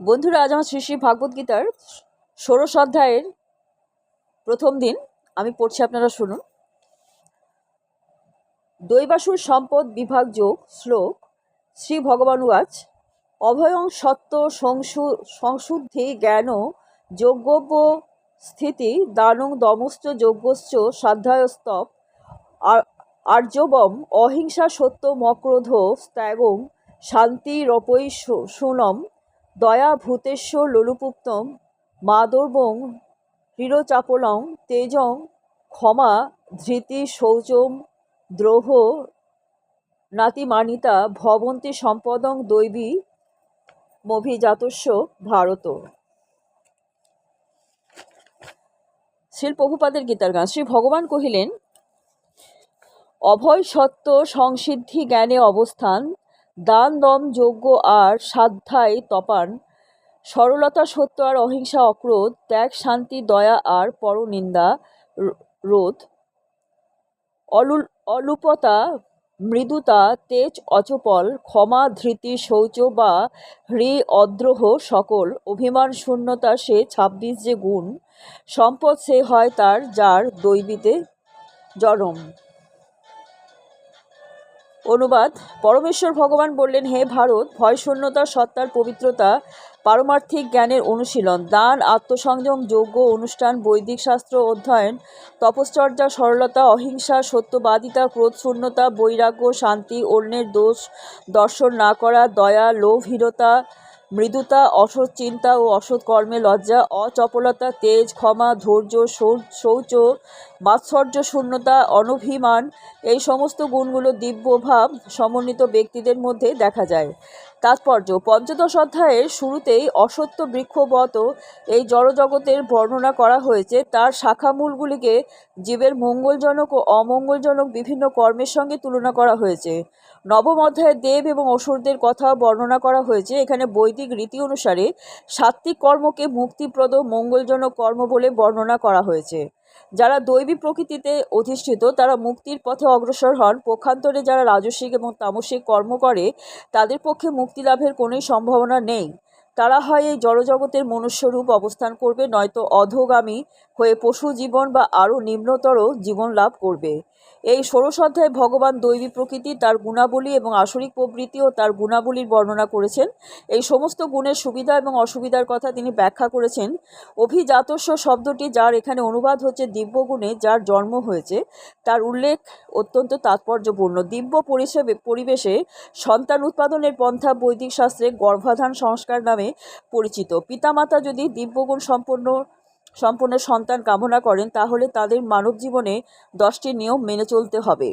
বন্ধুরা, আজ আমার শ্রী শ্রী ভাগবত গীতার ষোড়শ অধ্যায়ের প্রথম দিন আমি পড়ছি, আপনারা শুনুন। দৈবাসুর সম্পদ বিভাগ যোগ শ্লোক, শ্রী ভগবান উয়াচ অভয়ং সত্য সংশুদ্ধি জ্ঞান যোগ্যব্য স্থিতি দানং দমশ্চ যজ্ঞশ্চ সাধ্যায়স্তপ আর, আর্যবম অহিংসা সত্য মক্রোধ ত্যাগং শান্তি রপৈ সুনম দয়া ভূতেশ্বর লোলুপুক্তম মাদর্বং হৃরচাপলং, তেজং, ক্ষমা, ধৃতি শৌচম দ্রোহ, নাতিমানিতা, ভবন্তি সম্পদং দৈবী, মভিজাতস্য, ভারত। শ্রীল প্রভুপাদের গীতার গান। শ্রী ভগবান কহিলেন, অভয় সত্য সংসিদ্ধি জ্ঞানে অবস্থান দান দম যজ্ঞ আর সাধ্যায় তপান, সরলতা সত্য আর অহিংসা অক্রোধ, ত্যাগ, শান্তি, দয়া আর পরনিন্দা রোধ অলুপতা, মৃদুতা, তেজ, অচপল, ক্ষমা, ধৃতি, শৌচ বা হৃ অদ্রোহ সকল, অভিমান, শূন্যতা সে ছাব্বিশ যে গুণ, সম্পদ সে হয় তার, যার দৈবিতে জনম। অনুবাদ। পরমেশ্বর ভগবান বললেন, হে ভারত, ভয়শূন্যতা, সত্তার পবিত্রতা, পারমার্থিক জ্ঞানের অনুশীলন, দান, আত্মসংযম যোগ্য অনুষ্ঠান, বৈদিক শাস্ত্র অধ্যয়ন, তপশ্চর্যা, সরলতা, অহিংসা, সত্যবাদিতা, ক্রোধশূন্যতা, বৈরাগ্য, শান্তি, অন্যের দোষ দর্শন না করা, দয়া, লোভহীনতা মৃদুতা, অসৎ চিন্তা ও অসৎ কর্মে লজ্জা, অচপলতা, তেজ, ক্ষমা, ধৈর্য শৌচ, মাৎসর্য, শূন্যতা, অনভিমান, এই সমস্ত গুণগুলো দিব্যভাব সমন্বিত ব্যক্তিদের মধ্যে দেখা যায়। তাৎপর্য, পঞ্চদশ অধ্যায়ের শুরুতেই অসত্য বৃক্ষবত এই জড়জগতের বর্ণনা করা হয়েছে। তার শাখামূলগুলিকে জীবের মঙ্গলজনক ও অমঙ্গলজনক বিভিন্ন কর্মের সঙ্গে তুলনা করা হয়েছে। নবম অধ্যায়ে দেব এবং অসুরদের কথা বর্ণনা করা হয়েছে। এখানে বৈদিক রীতি অনুসারে সাত্ত্বিক কর্মকে মুক্তিপ্রদ, মঙ্গলজনক কর্ম বলে বর্ণনা করা হয়েছে। যারা দৈবী প্রকৃতিতে অধিষ্ঠিত, তারা মুক্তির পথে অগ্রসর হন। পক্ষান্তরে যারা রাজস্বিক এবং তামসিক কর্ম করে, তাদের পক্ষে মুক্তি লাভের কোনোই সম্ভাবনা নেই। তারা হয় এই জড়জগতের মনুষ্যরূপ অবস্থান করবে, নয়তো অধোগামী হয়ে পশু জীবন বা আরও নিম্নতর জীবন লাভ করবে। এই ষোড়শ অধ্যায়ে ভগবান দৈবী প্রকৃতি তার গুণাবলী এবং আসরিক প্রবৃত্তি ও তার গুণাবলীর বর্ণনা করেছেন। এই সমস্ত গুণের সুবিধা এবং অসুবিধার কথা তিনি ব্যাখ্যা করেছেন। অভিজাতস্য শব্দটি যার এখানে অনুবাদ হচ্ছে দিব্যগুণে, যার জন্ম হয়েছে, তার উল্লেখ অত্যন্ত তাৎপর্যপূর্ণ। দিব্য পরিষেবে, পরিবেশে সন্তান উৎপাদনের পন্থা বৈদিক শাস্ত্রে গর্ভাধান সংস্কার নামে পরিচিত। পিতামাতা যদি দিব্যগুণ সম্পন্ন সম্পূর্ণ সন্তান কামনা করেন, তাহলে তাদের মানব জীবনে দশটি নিয়ম মেনে চলতে হবে।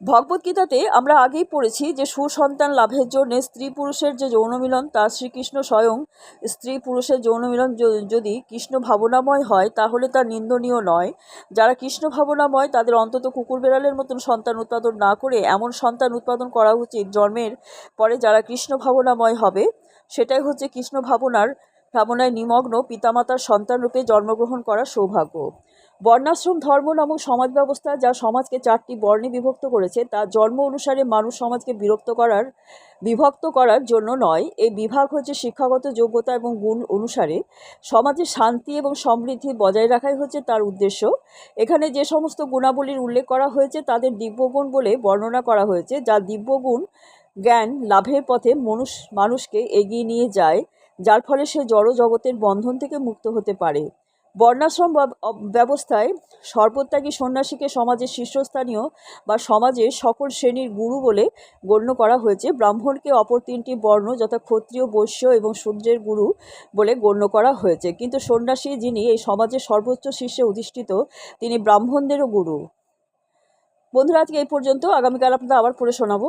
ভগবদ্গীতাতে আমরা আগেই পড়েছি যে সুসন্তান লাভের জন্য স্ত্রী পুরুষের যে যৌনমিলন তা শ্রীকৃষ্ণ স্বয়ং স্ত্রী পুরুষের যৌনমিলন যদি কৃষ্ণ ভাবনাময় হয়, তাহলে তা নিন্দনীয় নয়। যারা কৃষ্ণ ভাবনাময়, তাদের অন্তত কুকুর বেড়ালের মতন সন্তান উৎপাদন না করে এমন সন্তান উৎপাদন করা উচিত জন্মের পরে যারা কৃষ্ণ ভাবনাময় হবে। সেটাই হচ্ছে কৃষ্ণ ভাবনার ভাবনায় নিমগ্ন পিতামাতার সন্তানরূপে জন্মগ্রহণ করার সৌভাগ্য। বর্ণাশ্রম, ধর্ম নামক সমাজ ব্যবস্থা যা সমাজকে চারটি বর্ণে বিভক্ত করেছে, তা জন্ম অনুসারে মানুষ সমাজকে বিরক্ত করার, বিভক্ত করার জন্য নয়। এই বিভাগ হচ্ছে শিক্ষাগত যোগ্যতা এবং গুণ অনুসারে সমাজে শান্তি এবং সমৃদ্ধি বজায় রাখাই হচ্ছে তার উদ্দেশ্য। এখানে যে সমস্ত গুণাবলীর উল্লেখ করা হয়েছে, তাদের দিব্যগুণ বলে বর্ণনা করা হয়েছে, যা দিব্যগুণ, জ্ঞান, লাভের পথে মানুষ, মানুষকে এগিয়ে নিয়ে যায়। যার ফলে সে জড় জগতের বন্ধন থেকে মুক্ত হতে পারে। বর্ণাশ্রম ব্যবস্থায় সর্বত্যাগী সন্ন্যাসীকে সমাজের শীর্ষস্থানীয় বা সমাজের সকল শ্রেণির গুরু বলে গণ্য করা হয়েছে। ব্রাহ্মণকে অপর তিনটি বর্ণ যথা ক্ষত্রিয়, বৈশ্য এবং শূদ্রের গুরু বলে গণ্য করা হয়েছে। কিন্তু সন্ন্যাসী যিনি এই সমাজের সর্বোচ্চ শীর্ষে অধিষ্ঠিত, তিনি ব্রাহ্মণদেরও গুরু। বন্ধুরা, আজকে এই পর্যন্ত। আগামীকাল আপনাদের আবার পড়ে শোনাবো।